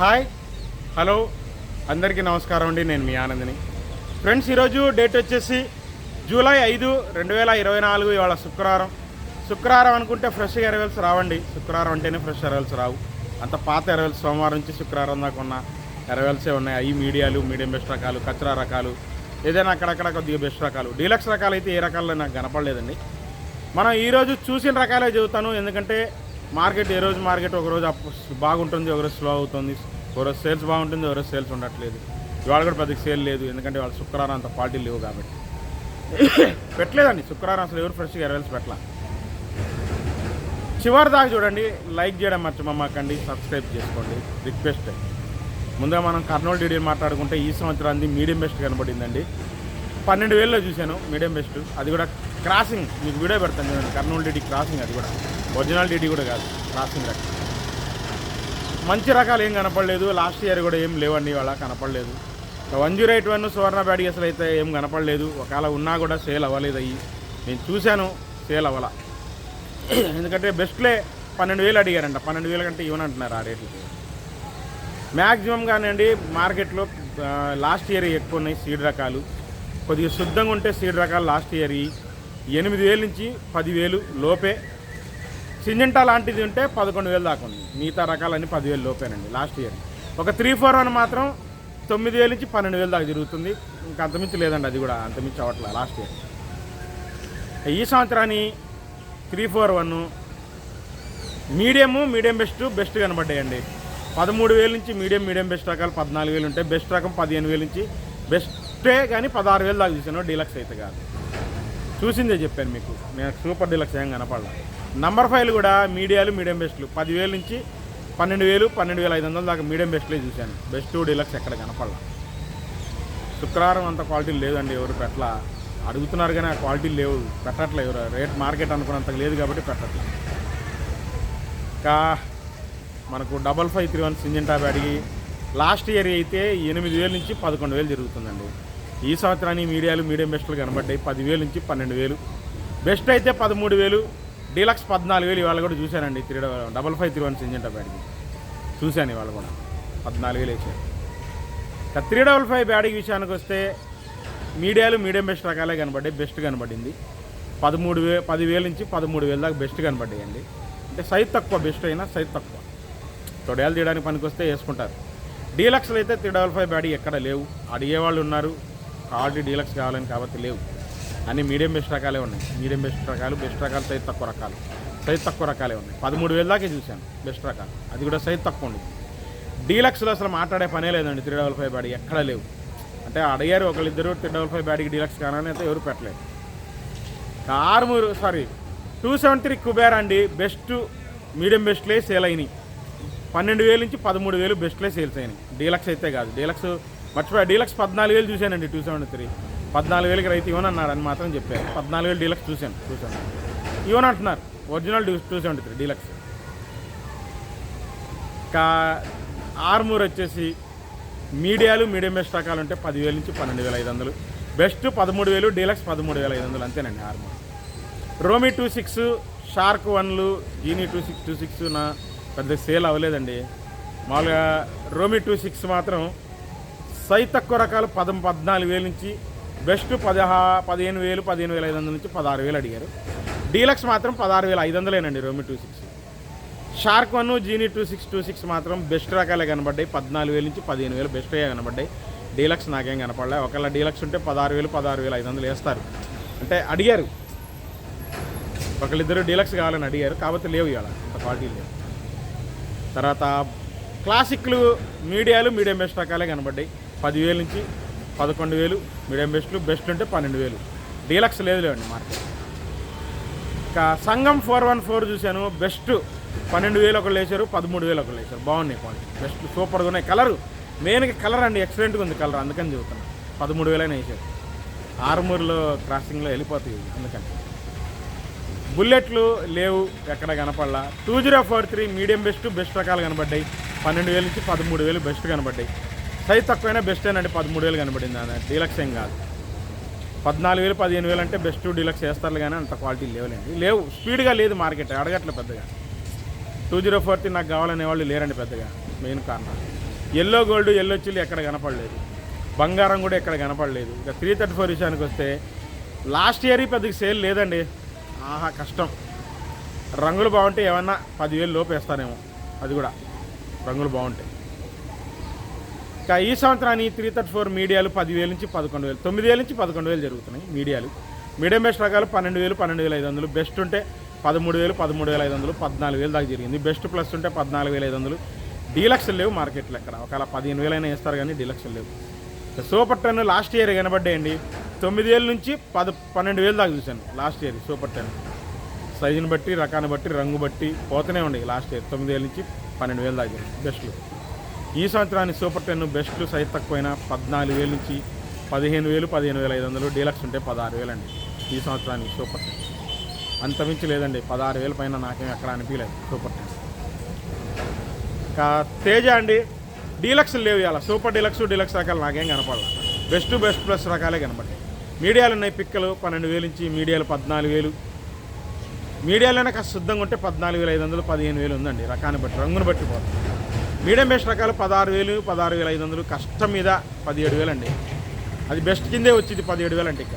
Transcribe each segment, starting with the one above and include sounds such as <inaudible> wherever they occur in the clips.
Hi hello అందరికీ నమస్కారం అండి నేను మీ ఆనందిని. ఫ్రెండ్స్ ఈరోజు డేట్ వచ్చేసి జూలై ఐదు రెండు వేల ఇరవై నాలుగు ఇవాళ శుక్రవారం. శుక్రవారం అనుకుంటే ఫ్రెష్ ఎరవెల్స్ రావండి. శుక్రవారం అంటేనే ఫ్రెష్ ఎరవెల్స్ రావు. అంత పాత ఎరవెల్స్ సోమవారం నుంచి శుక్రవారం దాకా ఉన్న ఎరవెల్సే ఉన్నాయి. అవి మీడియాలు మీడియం బెస్ట్ రకాలు కచరా రకాలు ఏదైనా అక్కడక్కడ కొద్దిగా బెస్ట్ రకాలు. డీలక్స్ రకాలు అయితే ఏ రకాల్లో నాకు కనపడలేదండి. మనం ఈరోజు చూసిన రకాలే చెబుతాను. ఎందుకంటే మార్కెట్ ఏ రోజు మార్కెట్ ఒక రోజు అప్ బాగుంటుంది ఒక రోజు స్లో అవుతుంది. ఒకరోజు సేల్స్ బాగుంటుంది ఒకరోజు సేల్స్ ఉండట్లేదు. ఇవాళ కూడా పెద్దకి సేల్ లేదు ఎందుకంటే వాళ్ళు శుక్రవారం అంత క్వాలిటీ లేవు కాబట్టి. పెట్టలేదండి శుక్రవారం అసలు ఎవరు ఫ్రెష్గా ఎరవెల్స్ పెట్టలా. చివరి దాకా చూడండి లైక్ చేయడం మర్చిపోమాకండి సబ్స్క్రైబ్ చేసుకోండి రిక్వెస్ట్. ముందుగా మనం కర్నూలు డీడీ మాట్లాడుకుంటే ఈ సంవత్సరానికి మీడియం బెస్ట్ కనబడిందండి. పన్నెండు వేలలో చూశాను మీడియం బెస్ట్. అది కూడా క్రాసింగ్ మీకు వీడియో పెడతాను చూడండి. కర్నూలు డీడీ క్రాసింగ్ అది కూడా. ఒరిజినల్ డీడీ కూడా కాదు. క్రాసింగ్ రకం మంచి రకాలు ఏం కనపడలేదు. లాస్ట్ ఇయర్ కూడా ఏం లేవండి వాళ్ళ కనపడలేదు. One zero eight one Suvarna బ్యాడీ అయితే ఏం కనపడలేదు. ఒకవేళ ఉన్నా కూడా సేల్ అవ్వలేదు అయ్యి. నేను చూశాను సేల్ అవ్వాల. <clears throat> ఎందుకంటే బెస్ట్లే పన్నెండు వేలు అడిగారంట. పన్నెండు వేల కంటే ఇవ్వనంటున్నారు ఆ రేట్లు మ్యాక్సిమం కానివ్వండి మార్కెట్లో లాస్ట్ ఇయర్ ఎక్కువ ఉన్నాయి సీడ్ రకాలు. కొద్దిగా శుద్ధంగా ఉంటే సీడ్ రకాలు లాస్ట్ ఇయర్ ఎనిమిది వేల నుంచి పదివేలు లోపే. సింజంటా లాంటిది ఉంటే పదకొండు వేలు దాకా ఉంది. మిగతా రకాలన్నీ పదివేలు లోపేనండి లాస్ట్ ఇయర్. ఒక త్రీ ఫోర్ వన్ మాత్రం తొమ్మిది వేల నుంచి పన్నెండు వేలు దాకా జరుగుతుంది ఇంకా అంతమించి లేదండి అది కూడా అంతమించి అవట్లే లాస్ట్ ఇయర్. ఈ సంవత్సరాన్ని three four one medium medium best best కనబడ్డాయండి. పదమూడు వేల నుంచి మీడియం మీడియం బెస్ట్ రకాలు పద్నాలుగు వేలు ఉంటాయి బెస్ట్ రకం పదిహేను వేల నుంచి బెస్టే కానీ పదహారు వేలు దాకా చూసాను డీలక్స్ అయితే కాదు. చూసిందే చెప్పాను మీకు. నేను సూపర్ డీలక్స్ ఏం కనపడాల. నంబర్ ఫైవ్లు కూడా మీడియాలు మీడియం బెస్ట్లు. పదివేల నుంచి పన్నెండు వేలు పన్నెండు వేల ఐదు వందల దాకా మీడియం బెస్ట్లే చూశాను. బెస్ట్ డీలక్స్ ఎక్కడ కనపడాల. శుక్రవారం అంత క్వాలిటీ లేదండి ఎవరు పెట్టలా. అడుగుతున్నారు కానీ ఆ క్వాలిటీ లేవు. పెట్టట్లేదు ఎవరు. రేట్ మార్కెట్ అనుకున్నంత లేదు కాబట్టి పెట్టట్లేదు ఇంకా మనకు డబల్ ఫైవ్ త్రీ వన్ సింజన్ టాప్ అడిగి లాస్ట్ ఇయర్ అయితే ఎనిమిది వేల నుంచి పదకొండు వేలు జరుగుతుందండి. ఈ సంవత్సరానికి మీడియాలు మీడియం బెస్ట్లు కనబడ్డాయి. పదివేలు నుంచి పన్నెండు వేలు బెస్ట్ అయితే పదమూడు వేలు డీలక్స్ పద్నాలుగు వేలు ఇవాళ కూడా చూశానండి. Three double five three one Syngenta top చూశాను ఇవాళ కూడా. పద్నాలుగు వేలు వేసాను. ఇక త్రీ డబల్ ఫైవ్ బ్యాడీకి విషయానికి వస్తే మీడియాలు మీడియం బెస్ట్ రకాలే కనబడ్డాయి. బెస్ట్ కనబడింది. పదమూడు వే పదివేల నుంచి పదమూడు వేల దాకా బెస్ట్ కనబడ్డాయండి. అంటే సైజ్ తక్కువ బెస్ట్ అయినా సైజ్ తక్కువ. తొడయాలు తీయడానికి పనికి వస్తే వేసుకుంటారు. డీలక్స్లు అయితే త్రీ డబల్ ఫైవ్ బ్యాడీ ఎక్కడ లేవు. అడిగే వాళ్ళు ఉన్నారు. ఆల్రెడీ డీలక్స్ కావాలని కాబట్టి లేవు. అన్ని మీడియం బెస్ట్ రకాలే ఉన్నాయి. మీడియం బెస్ట్ రకాలు బెస్ట్ రకాలు సైజ్ తక్కువ రకాలు. సైజ్ తక్కువ రకాలే ఉన్నాయి. పదమూడు వేల దాకా చూశాను బెస్ట్ రకాలు. అది కూడా సైజ్ తక్కువ ఉంది డీలక్స్లో అసలు మాట్లాడే పనే లేదండి త్రీ డబల్ ఫైవ్ బ్యాడీ ఎక్కడ లేవు. అంటే అడిగారు ఒకళ్ళిద్దరు త్రీ డబల్ ఫైవ్ బ్యాడీకి డీలక్స్ కానీ అయితే ఎవరు పెట్టలేదు. Karmuru sorry two seven three Kuber అండి బెస్ట్ మీడియం బెస్ట్లే సేల్ అయినాయి. పన్నెండు వేలు నుంచి పదమూడు వేలు బెస్ట్లే సేల్స్ అయినాయి. డీలక్స్ అయితే కాదు. డీలక్స్ మర్చిపోయా డీలక్స్ పద్నాలుగు వేలు చూశానండి టూ సెవెంటీ త్రీ పద్నాలుగు వేలకి రైతు ఇవ్వనన్నారు అని మాత్రం చెప్పారు. పద్నాలుగు వేలు డీలక్స్ చూశాను చూశాను ఇవ్వనంటున్నారు original two seventy three deluxe. ఇంకా ఆర్మూర్ వచ్చేసి మీడియాలు మీడియం బెస్ట్ రకాలు ఉంటే పదివేల నుంచి పన్నెండు వేల ఐదు వందలు. బెస్ట్ పదమూడు వేలు డీలక్స్ పదమూడు వేల ఐదు వందలు అంతేనండి ఆర్మూర్. రోమీ టూ సిక్స్ షార్క్ వన్లు జీనీ టూ సిక్స్ టూ సిక్స్ నా పెద్ద సేల్ అవ్వలేదండి. మామూలుగా రోమీ టూ సిక్స్ మాత్రం సై తక్కువ రకాలు పదం పద్నాలుగు వేల నుంచి బెస్ట్ పదహా పదిహేను వేలు పదిహేను వేల ఐదు వందల నుంచి పదహారు వేలు అడిగారు. డీలక్స్ మాత్రం పదహారు వేల ఐదు వందలేనండి రోమి టూ సిక్స్. షార్క్ వన్ జీనీ టూ సిక్స్ టూ సిక్స్ మాత్రం బెస్ట్ రకాలే కనబడ్డాయి. పద్నాలుగు వేల నుంచి పదిహేను వేలు బెస్ట్ కనబడ్డాయి. డీలక్స్ నాకేం కనపడలే. ఒకవేళ డీలక్స్ ఉంటే పదహారు వేలు పదహారు వేల ఐదు వందలు వేస్తారు. అంటే అడిగారు. ఒకళ్ళిద్దరు డీలక్స్ కావాలని అడిగారు. కాకపోతే లేవు ఇవాళ. అంత క్వాలిటీ లేవు తర్వాత క్లాసిక్లు మీడియాలు మీడియం బెస్ట్ రకాలే కనబడ్డాయి. పదివేలు నుంచి పదకొండు వేలు మీడియం బెస్ట్లు బెస్ట్ ఉంటే పన్నెండు వేలు. డీలక్స్ లేదులేండి మార్కెట్. ఇంకా సంఘం ఫోర్ వన్ ఫోర్ చూశాను బెస్ట్ పన్నెండు వేలు ఒకళ్ళు వేశారు పదమూడు వేలు ఒకళ్ళు వేశారు. బాగున్నాయి క్వాలిటీ. బెస్ట్ సూపర్గా ఉన్నాయి. కలర్ మెయిన్గా కలర్ అండి ఎక్సలెంట్గా ఉంది కలర్ అందుకని చెబుతున్నాను పదమూడు వేలైనా వేశారు. ఆర్మూర్లో క్రాసింగ్లో వెళ్ళిపోతాయి అందుకని. బుల్లెట్లు లేవు ఎక్కడ కనపడలా. Two zero four three medium best best రకాలు కనబడ్డాయి. పన్నెండు వేలు నుంచి పదమూడు వేలు బెస్ట్ కనబడ్డాయి. సైజ్ తక్కువైనా బెస్ట్ అండి పదమూడు వేలు కనబడింది అది డీలక్స్ ఏం కాదు. పద్నాలుగు వేలు పదిహేను వేలు అంటే బెస్ట్ డీలక్స్ వేస్తారు కానీ అంత క్వాలిటీ లేవులేండి. లేవు స్పీడ్గా లేదు మార్కెట్ అడగట్లే పెద్దగా. టూ జీరో ఫోర్ త్రీ నాకు కావాలనే వాళ్ళు లేరండి పెద్దగా మెయిన్ కారణం. ఎల్లో గోల్డ్ ఎల్లో చిల్లి ఎక్కడ కనపడలేదు. బంగారం కూడా ఎక్కడ కనపడలేదు. ఇక త్రీ థర్టీ ఫోర్ విషయానికి వస్తే లాస్ట్ ఇయర్ పెద్దగా సేల్ లేదండి. ఆహా కష్టం. రంగులు బాగుంటే ఏమన్నా పదివేలు లోపు వేస్తానేమో అది కూడా. రంగులు బాగుంటాయి ఇంకా ఈ సంవత్సరాన్ని త్రీ థర్టీ ఫోర్ మీడియాలు పదివేల నుంచి పదకొండు వేలు తొమ్మిది వేల నుంచి పదకొండు వేలు జరుగుతున్నాయి మీడియాలు. మీడియం బెస్ట్ రకాలు పన్నెండు వేలు పన్నెండు వేల ఐదు వందలు. బెస్ట్ ఉంటే పదమూడు వేలు పదమూడు వేల ఐదు వందలు పద్నాలుగు వేలు దాకా జరిగింది. బెస్ట్ ప్లస్ ఉంటే పద్నాలుగు వేల ఐదు వందలు. డీలక్స్లు లేవు మార్కెట్లో ఎక్కడ? ఒకవేళ పదిహేను వేలైనా వేస్తారు కానీ డీలక్స్ లేవు. సూపర్ టెన్ లాస్ట్ ఇయర్ కనబడ్డాయండి. తొమ్మిది వేల నుంచి పద పన్నెండు వేలు దాకా చూశాను లాస్ట్ ఇయర్ సూపర్ టెన్. సైజుని బట్టి రకాన్ని బట్టి రంగు బట్టి పోతూనే ఉండేవి లాస్ట్ ఇయర్. తొమ్మిది వేల నుంచి పన్నెండు వేలు దాకా బెస్ట్లు. ఈ సంవత్సరాన్ని సూపర్ టెన్ బెస్ట్లు సైజ్ తక్కువైన పద్నాలుగు వేలు నుంచి పదిహేను వేలు పదిహేను వేల ఐదు వందలు డీలక్స్ ఉంటే పదహారు వేలు అండి. ఈ సంవత్సరానికి సూపర్ టెన్. అంతమించి లేదండి. పదహారు వేల పైన నాకేం ఎక్కడ అనిపించలేదు. Super ten. ఇంకా తేజ అండి. డీలక్స్ లేవు ఇవాళ. సూపర్ డీలక్స్ డీలక్స్ రకాలు నాకేం కనపడాలి. బెస్ట్ బెస్ట్ ప్లస్ రకాలే కనపడ్డాయి మీడియాలు ఉన్నాయి పిక్కలు పన్నెండు వేలు నుంచి మీడియాలు పద్నాలుగు వేలు. మీడియాలోనే కాస్త శుద్ధంగా ఉంటే పద్నాలుగు వేల ఐదు వందలు పదిహేను వేలు ఉందండి. రకాన్ని బట్టి రంగును బట్టి పోతుంది. మీడియం బెస్ట్ రకాలు పదహారు వేలు పదహారు వేల ఐదు వందలు కష్టం మీద పదిహేడు వేలు అండి అది బెస్ట్ కిందే వచ్చింది పదిహేడు వేలు అంటే ఇక.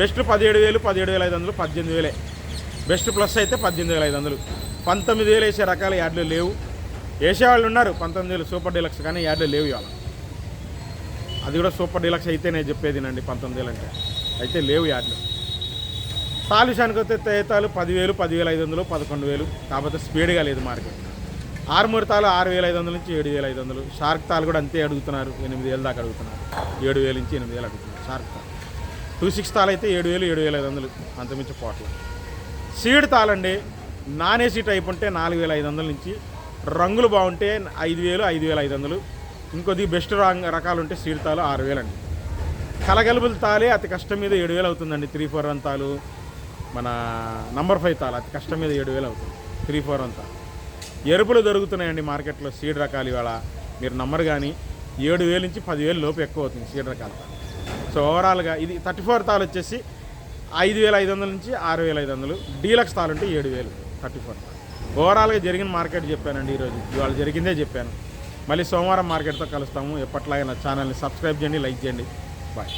బెస్ట్ పదిహేడు వేలు పదిహేడు వేల ఐదు వందలు పద్దెనిమిది వేలే. బెస్ట్ ప్లస్ అయితే పద్దెనిమిది వేల ఐదు వందలు. పంతొమ్మిది వేలు వేసే రకాల యాడ్లు లేవు. వేసేవాళ్ళు ఉన్నారు పంతొమ్మిది వేలు సూపర్ డీలక్స్ కానీ యాడ్లు లేవు ఇవాళ. అది కూడా సూపర్ డీలక్స్ అయితే నేను చెప్పేదినండి పంతొమ్మిది వేలు అంటే అయితే లేవు యాడ్లు. తాలు వస్తే తేతాలు పదివేలు పదివేల ఐదు వందలు పదకొండు వేలు. కాకపోతే స్పీడ్గా లేదు మార్కెట్. ఆరుమూరు తాలు ఆరు వేల ఐదు వందల నుంచి ఏడు వేల ఐదు వందలు. షార్క్ తాలు కూడా అంతే అడుగుతున్నారు ఎనిమిది వేలు దాకా అడుగుతున్నారు. ఏడు వేల నుంచి ఎనిమిది వేలు అడుగుతున్నారు షార్క్ తాలు. టూ సిక్స్ తాలు అయితే ఏడు వేలు ఏడు వేల ఐదు వందలు అంతమించి పోట్ల. సీడ్ తాళండి నాన్ ఏసీ టైప్ ఉంటే నాలుగు వేల ఐదు వందల నుంచి రంగులు బాగుంటే ఐదు వేలు ఐదు వేల ఐదు వందలు. ఇంకొద్ది బెస్ట్ రాంగ్ రకాలు ఉంటే సీడ్ తాలు ఆరు వేలండి కలగలుపుల తాలే అతి కష్టం మీద ఏడు వేలు అవుతుందండి త్రీ ఫోర్ వన్ తాలు. మన నంబర్ ఫైవ్ తాలు అతి కష్టం మీద ఏడు వేలు అవుతుంది త్రీ ఫోర్ వన్ తాలు. ఎరుపులు దొరుకుతున్నాయండి మార్కెట్లో సీడ్ రకాలు ఇవాళ. మీరు నమ్మరు కానీ ఏడు వేలు నుంచి పదివేలు లోపు ఎక్కువ అవుతుంది సీడ్ రకాల. సో ఓవరాల్గా ఇది థర్టీ ఫోర్ తాలు వచ్చేసి ఐదు వేల ఐదు వందల నుంచి ఆరు వేల ఐదు వందలు. డీలక్స్ తాలు ఉంటే ఏడు వేలు థర్టీ ఫోర్ ఓవరాల్గా జరిగిన మార్కెట్ చెప్పానండి ఈరోజు. ఇవాళ జరిగిందే చెప్పాను. మళ్ళీ సోమవారం మార్కెట్తో కలుస్తాము. ఎప్పట్లాగే నా ఛానల్ని సబ్స్క్రైబ్ చేయండి లైక్ చేయండి. బాయ్.